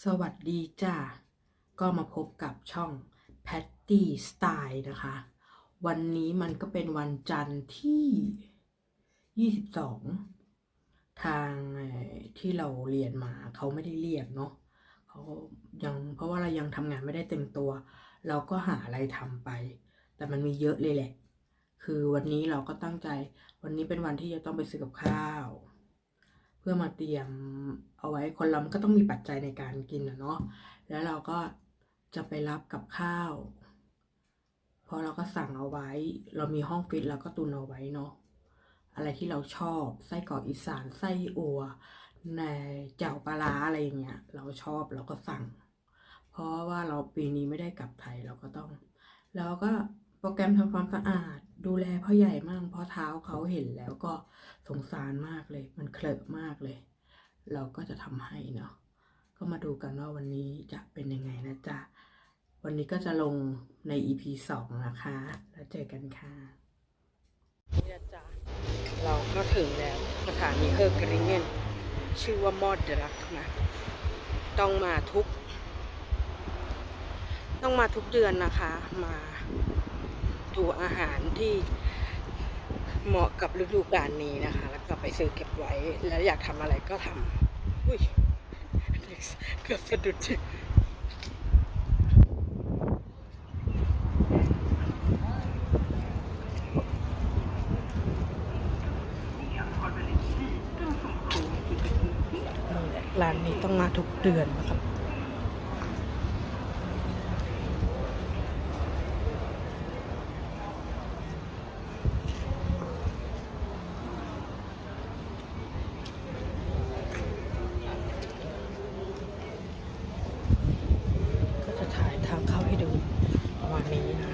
สวัสดีจ้าก็มาพบกับช่อง Patty Style นะคะ วันนี้มันก็เป็นวันจันทร์ที่ 22 ทางเอ่อที่เราเรียนมาเขาไม่ได้เรียกเนาะเขายังเพราะว่าเรายังทำงานไม่ได้เต็มตัว เราก็หาอะไรทำไป แต่มันมีเยอะเลยแหละ คือวันนี้เราก็ตั้งใจวันนี้เป็นวันที่จะต้องไปซื้อกับข้าว เพื่อมาเตรียมเอาไว้คนเรามันก็ต้องมีปัจจัยในการกินนะเนาะแล้วเราก็จะไปรับกับข้าวเพราะเราก็สั่งเอาไว้ เรามีห้องฟิตเราก็ตุนเอาไว้เนาะอะไรที่เราชอบไส้กรอกอีสานไส้อัวในเจ่วปลาร้าอะไรอย่างเงี้ยเราชอบเราก็สั่ง เพราะว่าเราปีนี้ไม่ได้กลับไทยเราก็ต้อง แล้วก็โปรแกรมทำความสะอาด ดูแลพ่อใหญ่มั่งเพราะเท้าเขาเห็นแล้วก็สงสารมากเลย มันเคลอะมากเลย เราก็จะทำให้เนาะก็มาดูกันว่าวันนี้จะเป็นยังไงนะจ๊ะ วันนี้ก็จะลงใน EP สองนะคะ แล้วเจอกันค่ะนี่นะจ๊ะเราก็ถึงแล้วสถานีเฮอร์กริงเกนชื่อว่ามอดเดรักนะต้องมาทุก ต้องมาทุกเดือนนะคะมา ดูอาหารที่เหมาะกับฤดูกาลนี้นะคะ แล้วก็ไปซื้อเก็บไว้ แล้วอยากทำอะไรก็ทำอุ้ยเกือบสะดุดจิร้านนี้ต้องมาทุกเดือนนะครับ ก็จะถ่ายทางเข้าให้ดูประมาณนี้นะ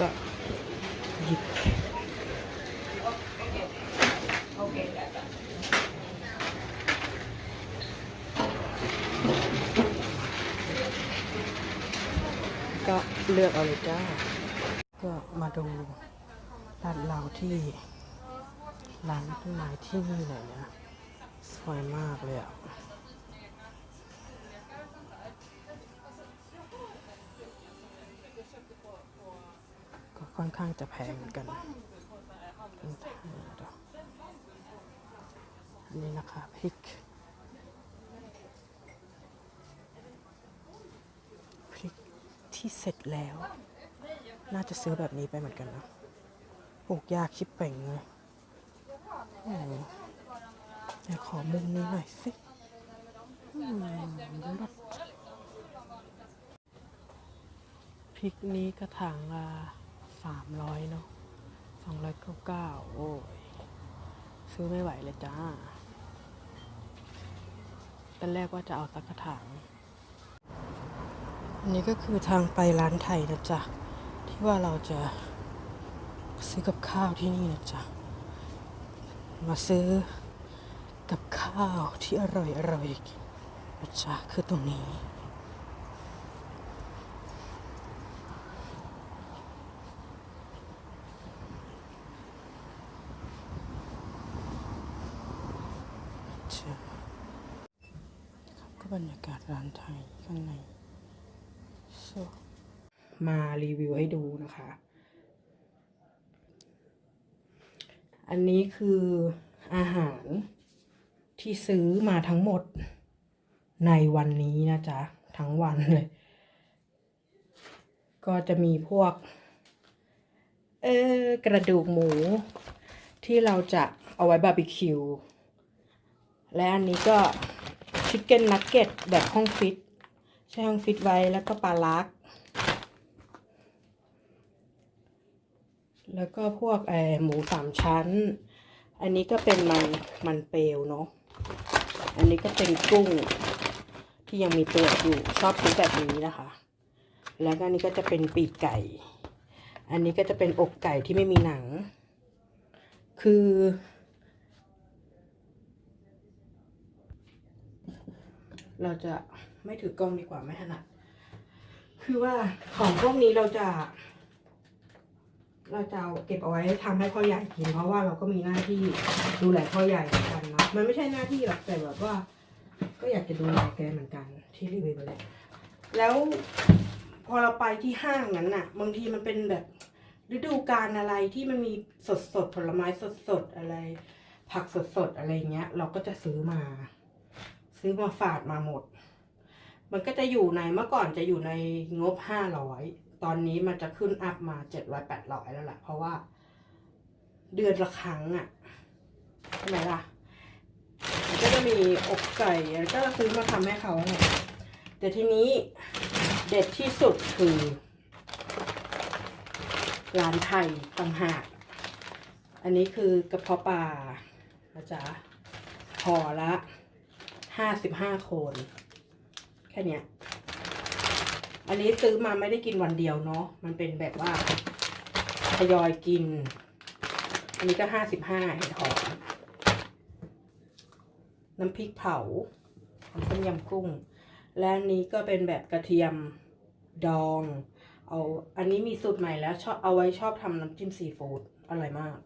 ก็หยิบก็ เลือกเอาเลยจ้า ก็มาดูร้านเราที่ร้านต้นไม้ที่นี่เลยนะสวยมากเลยอะก็ค่อนข้างจะแพงเหมือนกันอันนี้นะคะพริก พริก ที่เสร็จแล้ว น่าจะซื้อแบบนี้ไปเหมือนกันนะปลูกยากชิบเป่งเลยโอ้ยขอมุมนี้หน่อยสิพริกนี้กระถางละสามร้อยเนาะสองร้อยเก้าเก้าโอ้ย ซื้อไม่ไหวเลยจ้าตอนแรกว่าจะเอาสักกระถาง อันนี้ก็คือทางไปร้านไทยนะจ๊ะ ที่ว่าเราจะซื้อกับข้าวที่นี่นะจ๊ะ มาซื้อกับข้าวที่อร่อยอร่อยนะจ๊ะ คือตรงนี้จ้ะครับก็บรรยากาศร้านไทยข้างใน มารีวิวให้ดูนะคะ อันนี้คืออาหารที่ซื้อมาทั้งหมดในวันนี้นะจ๊ะ ทั้งวันเลย ก็จะมีพวก เออกระดูกหมู ที่เราจะเอาไว้บาร์บีคิว และอันนี้ก็ชิคเก้นนักเก็ตแบบห้องฟิต ช้ห้องฟิตไว้แล้วก็ปลาลัก แล้วก็พวกไอหมูสามชั้น อันนี้ก็เป็นมันมันเปลวเนาะ อันนี้ก็เป็นกุ้งที่ยังมีเปลือกอยู่ชอบซื้อแบบนี้นะคะ แล้วก็อันนี้ก็จะเป็นปีกไก่ อันนี้ก็จะเป็นอกไก่ที่ไม่มีหนัง คือเราจะ ไม่ถือกล้องดีกว่าไม่ถนัด คือว่าของพวกนี้เราจะ เราจะเอาเก็บเอาไว้ทำให้พ่อใหญ่กิน เพราะว่าเราก็มีหน้าที่ดูแลพ่อใหญ่เหมือนกันนะมันไม่ใช่หน้าที่หรอกแต่แบบว่า ก็อยากจะดูแลแกเหมือนกัน ที่รีวิวไปเลยแล้วพอเราไปที่ห้างนั้นน่ะ บางทีมันเป็นแบบฤดูกาลอะไรที่มันมีสดสดผลไม้สดสดอะไร ผักสดสดอะไรเงี้ย เราก็จะซื้อมา ซื้อมาฝาดมาหมด มันก็จะอยู่ในเมื่อก่อนจะอยู่ในงบห้าร้อยตอนนี้มันจะขึ้นอัพมาเจ็ดร้อยแปดร้อยแล้วแหละเพราะว่า เดือนละครั้งอะ่ะใช่ไหมล่ะมันก็จะมีอกไก่ก็ซื้อมาทำให้เขาเนี่ยแต่ทีนี้เด็ดที่สุดคือร้านไทยต่างหาก อันนี้คือกระเพาะปลานะจ๊ะห่อละห้าสิบห้าโคน ค่เนี้ย อันนี้ซื้อมาไม่ได้กินวันเดียวเนาะ มันเป็นแบบว่าทยอยกิน อันนี้ก็ห้าสิบห้าเห็ดหอมน้ำพริกเผาน้ำต้มยำกุ้ง และอันนี้ก็เป็นแบบกระเทียมดอง เอา อันนี้มีสูตรใหม่แล้วชอบเอาไว้ชอบทำน้ำจิ้มซีฟู้ดอร่อยมาก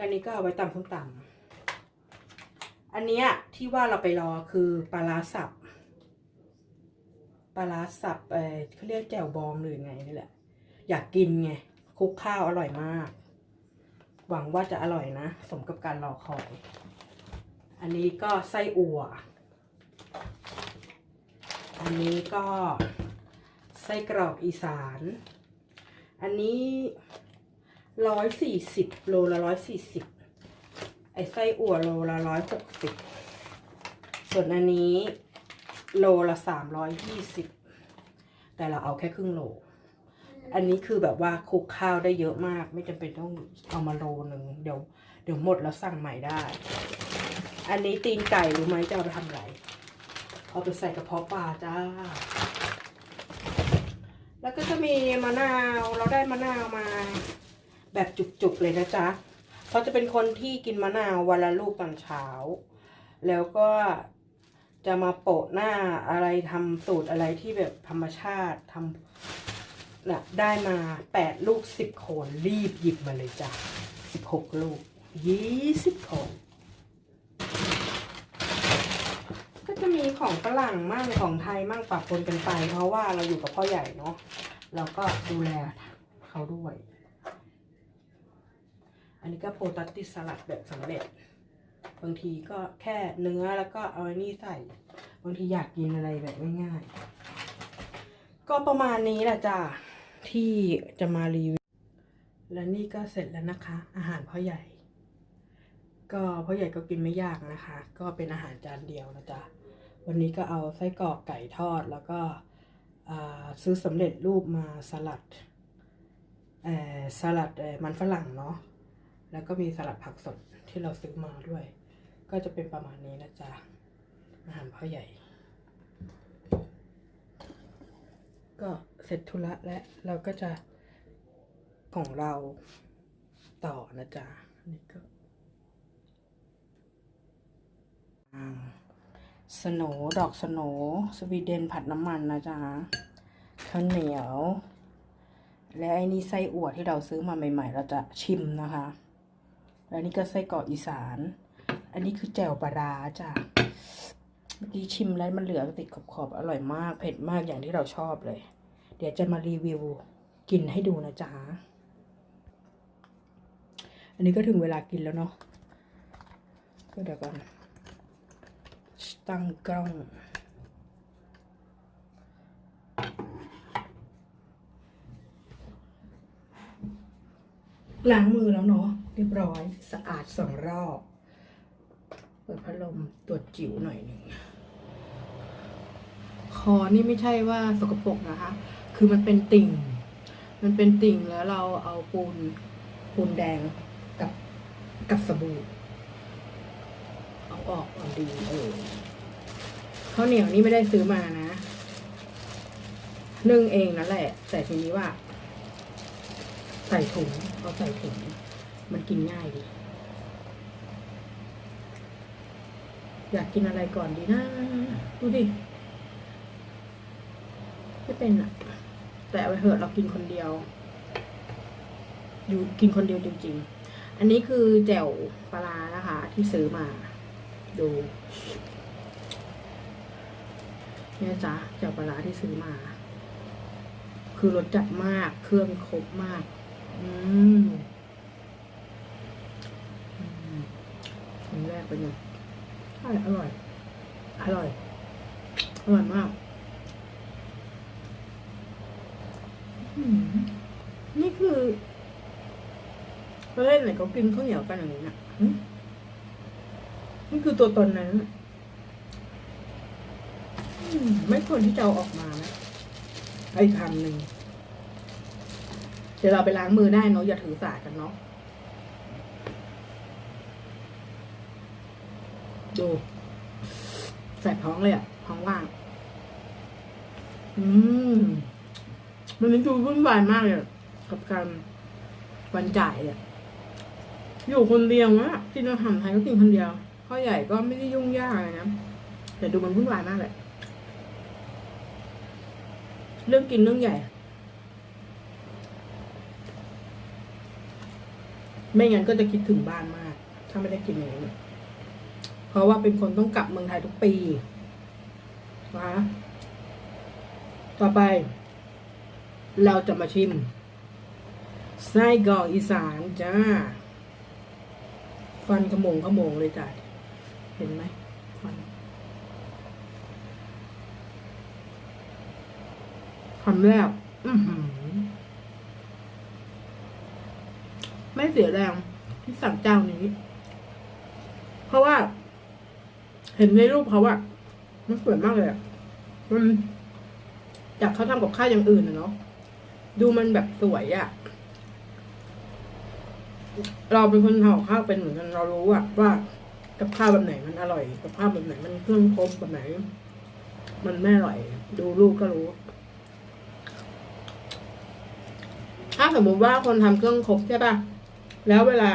อันนี้ก็เอาไว้ตำส้มตำ อันเนี้ยที่ว่าเราไปรอคือปลาร้าสับปลาร้าสับเออเขาเรียกแจ่วบองหรือไงนี่แหละ อยากกินไงคลุกข้าวอร่อยมาก หวังว่าจะอร่อยนะ สมกับการรอคอย อันนี้ก็ไส้อั่ว อันนี้ก็ไส้กรอกอีสาน อันนี้ร้อยสี่สิบโลละร้อยสี่สิบ ไอไส้อั่วโลละร้อยหกสิบส่วนอันนี้โลละสามร้อยยี่สิบแต่เราเอาแค่ครึ่งโล อันนี้คือแบบว่าคลุกข้าวได้เยอะมาก ไม่จำเป็นต้องเอามาโลนึงเดี๋ยวเดี๋ยวหมดแล้วสั่งใหม่ได้ อันนี้ตีนไก่รู้ไหมจะเอาไปทำอะไรเอาไปใส่กระเพาะปลาจ้า แล้วก็จะมีมะนาว เราได้มะนาวมา แบบจุกๆเลยนะจ๊ะ เขาจะเป็นคนที่กินมะนาววันละลูกตอนเช้า แล้วก็จะมาโปะหน้าอะไรทำสูตรอะไรที่แบบธรรมชาติทำน่ะได้มาแปดลูกสิบโคนรีบหยิบมาเลยจ้ะสิบหกลูกยี่สิบโคนก็จะมีของฝรั่งมั่งของไทยมั่งปะปนกันไป เพราะว่าเราอยู่กับพ่อใหญ่เนาะเราก็ดูแลเขาด้วย อันนี้ก็โพตัสติสลัดแบบสำเร็จ บางทีก็แค่เนื้อแล้วก็เอาไอ้นี่ใส่ บางทีอยากกินอะไรแบบง่ายๆ ก็ประมาณนี้แหละจ้ะที่จะมารีวิว และนี่ก็เสร็จแล้วนะคะ อาหารพ่อใหญ่ ก็พ่อใหญ่ก็กินไม่ยากนะคะ ก็เป็นอาหารจานเดียวนะจ๊ะ วันนี้ก็เอาไส้กรอกไก่ทอดแล้วก็ซื้อสำเร็จรูปมาสลัดสลัดมันฝรั่งเนาะ แล้วก็มีสลัดผักสดที่เราซื้อมาด้วย ก็จะเป็นประมาณนี้นะจ๊ะ อาหารพ่อใหญ่ ก็เสร็จธุระและเราก็จะของเราต่อนะจ๊ะนี่ก็สโนดอกสโนสวีเดนผัดน้ำมันนะจ๊ะข้าวเหนียว และไอ้นี่ไส้อั่วที่เราซื้อมาใหม่ ๆ เราจะชิมนะคะ และนี่ก็ไส้กรอกอีสาน อันนี้คือแจ่วปลาร้าจ้ะ เมื่อกี้ชิมแล้วมันเหลือติดขอบๆอร่อยมาก เผ็ดมากอย่างที่เราชอบเลย เดี๋ยวจะมารีวิวกินให้ดูนะจ๊ะ อันนี้ก็ถึงเวลากินแล้วเนาะ ก็เดี๋ยวก่อน ตั้งกล้องล้างมือแล้วเนาะ เรียบร้อย สะอาดสองรอบ เปิดพัดลมตรวจจิ๋วหน่อยหนึ่งคอนี่ไม่ใช่ว่าสกปรกนะคะ คือมันเป็นติ่ง มันเป็นติ่งแล้วเราเอาปูนปูนแดงกับกับสบู่เอาออกก่อนดีเออข้าวเหนียวนี่ไม่ได้ซื้อมานะนึ่งเองนั่นแหละ แต่ทีนี้ว่า ใส่ถุงเอาใส่ถุง มันกินง่ายดี อยากกินอะไรก่อนดีนะ ดูดิ ไม่เป็นอะแต่เอาไปเถอะเรากินคนเดียว อยู่กินคนเดียวจริง ๆ อันนี้คือแจ่วปลานะคะ ที่ซื้อมา ดูเนี่ยจ้ะแจ่วปลาที่ซื้อมา คือรสจัดมาก เครื่องครบมาก อืมอืมอัน แรกเป็นไงใช่อร่อย อร่อย อร่อยมากอืมนี่คือประเทศไหนเขากินข้าวเหนียวกันอย่างนี้นะหึนี่คือตัวตนนั้นน่ะอืมไม่ควรที่จะเอาออกมานะไอ้คำหนึ่งเดี๋ยวเราไปล้างมือได้เนาะอย่าถือสากันเนาะ ดูใส่ท้องเลยอะท้องว่าง อืมมันนี้ดูวุ่นวายมากเลยกับการวันจ่ายเนี่ยอยู่คนเดียวอะกินอาหารไทยก็กินคนเดียวข้าวใหญ่ก็ไม่ได้ยุ่งยากอะไรนะแต่ดูมันวุ่นวายมากเลยเรื่องกินเรื่องใหญ่ ไม่งั้นก็จะคิดถึงบ้านมาก ถ้าไม่ได้กินอย่างนี้ เพราะว่าเป็นคนต้องกลับเมืองไทยทุกปีนะต่อไป เราจะมาชิมไส้กรอกอีสานจ้า ฟันขมงขมงเลยจ้ะเห็นไหมฟันคำแรกไม่เสียแรงที่สั่งเจ้านี้ เพราะว่า เห็นในรูปเขาอะมันสวยมากเลยอะมันจากเขาทำกับข้าวอย่างอื่นนะเนาะดูมันแบบสวยอะเราเป็นคนทำกับข้าวเป็นเหมือนกันเรารู้อะว่ากับข้าวแบบไหนมันอร่อย กับข้าวแบบไหนมันเครื่องครบแบบไหน มันไม่อร่อย ดูรูปก็รู้ ถ้าสมมติว่าคนทำเครื่องครบใช่ป่ะแล้วเวลา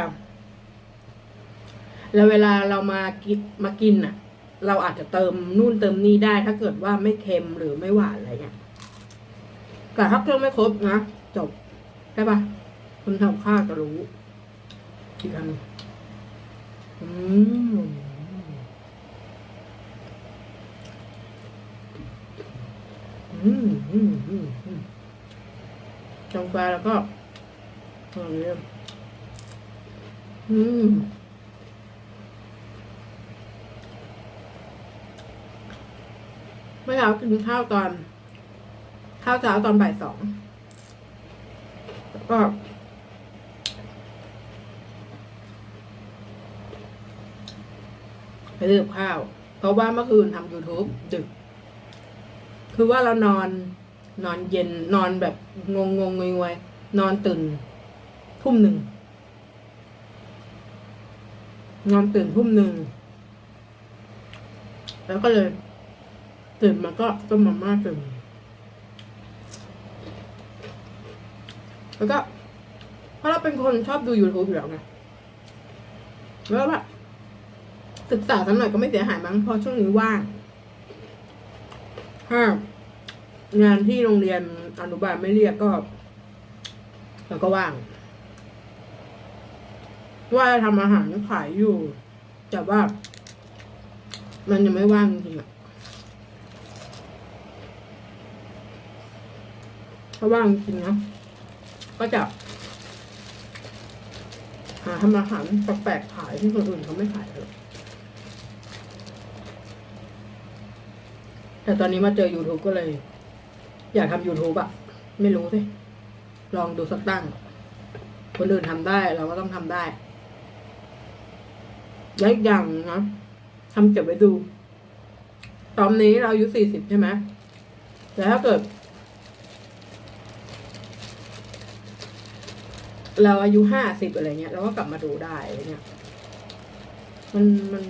แล้วเวลาเรามากินมากินอะ เราอาจจะเติมนู่นเติมนี่ได้ ถ้าเกิดว่าไม่เค็มหรือไม่หวานอะไรเงี้ยแต่ถ้าเครื่องไม่ครบนะจบใช่ปะคนทำข้าวจะรู้อีกอันหนึ่งอืมอืมอืมอืมอืมจงไปแล้วก็อย่างนี้อืม มื่อเช้ากินข้าวตอน ข้าวเช้าตอนบ่ายสองแล้วก็ไปเลือกข้าว เพราะว่าเมื่อคืนทำ YouTube ดึก คือว่าเรานอน นอนเย็นนอนแบบงงงงงวยนอนตื่นทุ่มหนึ่ง นอนตื่นทุ่มหนึ่ง แล้วก็เลย ตื่นมาก็ต้มมาม่าตื่นแล้วก็เพราะเราเป็นคนชอบดู YouTube อยู่แล้วไงแล้วแบบศึกษาสักหน่อยก็ไม่เสียหายมั้งเพราะช่วงนี้ว่างถ้างานที่โรงเรียนอนุบาลไม่เรียกก็เราก็ว่าง ว่าทำอาหารขายอยู่ แต่ว่า มันยังไม่ว่างจริงๆอะ ถ้าว่างจริงนะก็จะหาทำอาหารแปลกๆขายที่คนอื่นเขาไม่ขายเลยแต่ตอนนี้มาเจอ YouTube ก็เลย อยากทำ YouTube อะไม่รู้สิลองดูสักตั้ง คนอื่นทำได้เราก็ต้องทำได้และอีกอย่างนะทำเก็บไว้ดู ตอนนี้เราอายุสี่สิบใช่ไหมแต่ถ้าเกิด เราอายุห้าสิบอะไรเงี้ยเราก็กลับมาดูได้อะไรเงี้ย มันมัน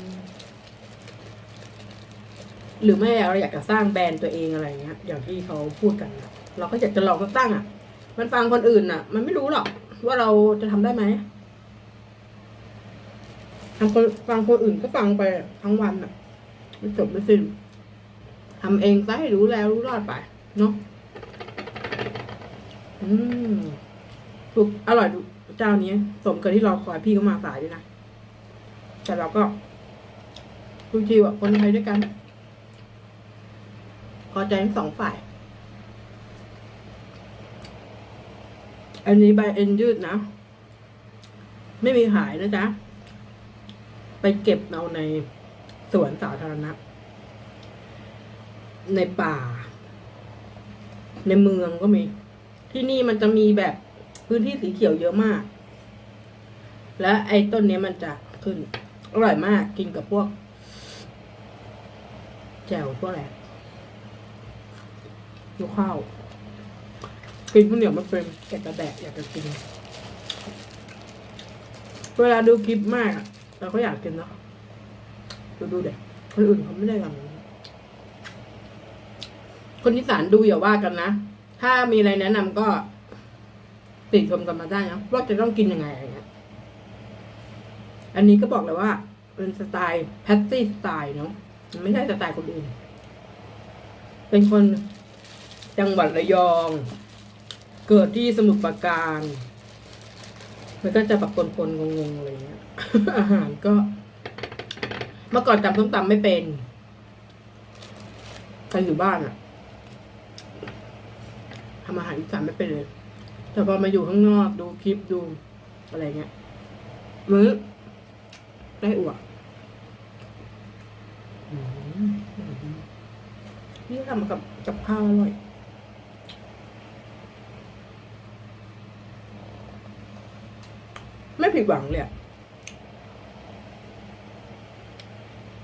หรือไม่เราอยากจะสร้างแบรนด์ตัวเองอะไรเงี้ย อย่างที่เขาพูดกัน เราก็อยากจะลองตั้งอะ มันฟังคนอื่นอะ มันไม่รู้หรอกว่าเราจะทำได้ไหมทำคนฟังคนอื่นก็ฟังไปทั้งวันอะไม่จบไม่สิ้นทำเองซะให้รู้แล้วรู้รอดไป เนาะอืม ถูกอร่อยทุกเจ้านี้สมกับที่เราคอยพี่ก็มาสายด้วยนะ แต่เราก็ทุกทีว่าคนไทยด้วยกัน พอใจทั้งสองฝ่าย อันนี้ใบเอ็นยืดนะ ไม่มีขายนะจ๊ะ ไปเก็บเอาในสวนสาธารณะ ในป่า ในเมืองก็มี ที่นี่มันจะมีแบบ พื้นที่สีเขียวเยอะมาก และไอ้ต้นนี้มันจะขึ้น อร่อยมากกินกับพวก แจ่วพวกอะไรลูข้าวกินข้าวเหนียวมันเป็นแกะกระแดกอยากจะกิน เวลาดูคลิปมากเราก็อยากกินเนาะดูดูเด็กคนอื่นเขาไม่ได้ทำคนที่สานดูอย่าว่ากันนะ ถ้ามีอะไรแนะนำก็ ติชมกันมาได้นะว่าจะต้องกินยังไงอะไรเงี้ยอันนี้ก็บอกเลยว่า เป็นสไตล์แพตตี้สไตล์เนาะมันไม่ใช่สไตล์คนอื่น เป็นคนจังหวัดระยอง เกิดที่สมุทรปราการมันก็จะแบบปนๆงงๆอะไรเงี้ย อาหารก็ เมื่อก่อนจำส้มตำไม่เป็นตอนอยู่บ้านอะทำอาหารอีสานไม่เป็นเลย แต่พอมาอยู่ข้างนอกดูคลิปดูอะไรเงี้ยมื้อได้อวกอืมนี่ทำกับกับข้าวอร่อยไม่ผิดหวังเลย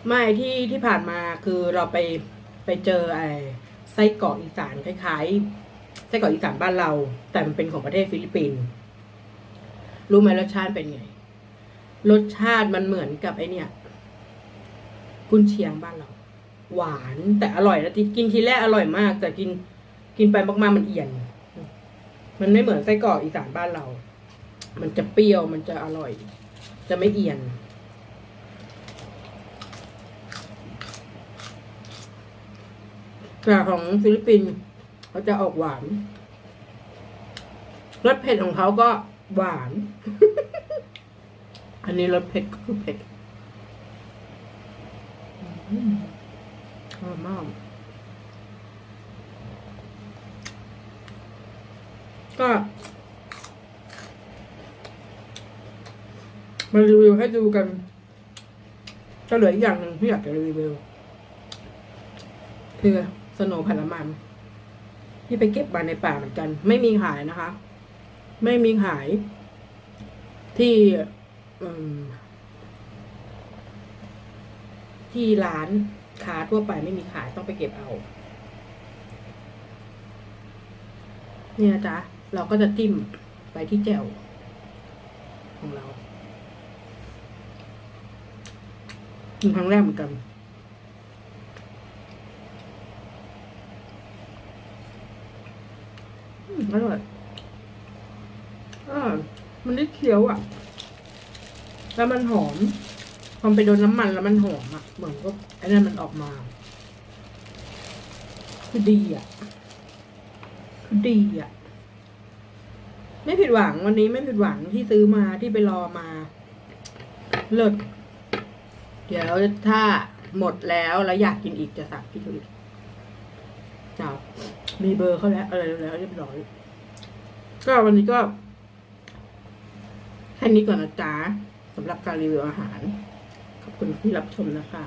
ไม่ที่ที่ผ่านมาคือเราไปไปเจอไอ้ไส้กรอกอีสานคล้ายๆ ไส้กรอกอีสานบ้านเรา แต่มันเป็นของประเทศฟิลิปปินส์รู้ไหมรสชาติเป็นไง รสชาติมันเหมือนกับไอเนี่ยกุนเชียงบ้านเรา หวานแต่อร่อยนะที่กินทีแรกอร่อยมาก แต่กินกินไปมากๆมันเอียน มันไม่เหมือนไส้กรอกอีสานบ้านเรา มันจะเปรี้ยวมันจะอร่อย จะไม่เอียนแต่ของฟิลิปปินส์ เขาจะออกหวาน รสเผ็ดของเขาก็หวาน อันนี้รสเผ็ดก็คือเผ็ดอืมอร่อยมาก ก็มารีวิวให้ดูกันก็เหลืออีกอย่างหนึ่งที่อยากจะรีวิวคือสโนว์พันละมัน ที่ไปเก็บมาในป่าเหมือนกัน ไม่มีขายนะคะ ไม่มีขาย ที่ที่ร้านค้าทั่วไปไม่มีขายต้องไปเก็บเอา เนี่ยนะจ๊ะ เราก็จะจิ้มไปที่แจ่วของเรากินครั้งแรกเหมือนกัน อร่อยอ่ามันได้เคี้ยวอะ แล้วมันหอมพอไปโดนน้ำมันแล้วมันหอมอะ เหมือนก็ไอ้นั่นมันออกมา คือดีอะ คือดีอะ ไม่ผิดหวังวันนี้ไม่ผิดหวังที่ซื้อมาที่ไปรอมา เลิศ เดี๋ยวถ้าหมดแล้วแล้วอยากกินอีกจะสั่งพี่ทุยจ้า มีเบอร์เขาแล้วอะไรแล้วเรียบร้อย ก็วันนี้ก็แค่นี้ก่อนนะจ๊ะสำหรับการรีวิวอาหาร ขอบคุณที่รับชมนะคะ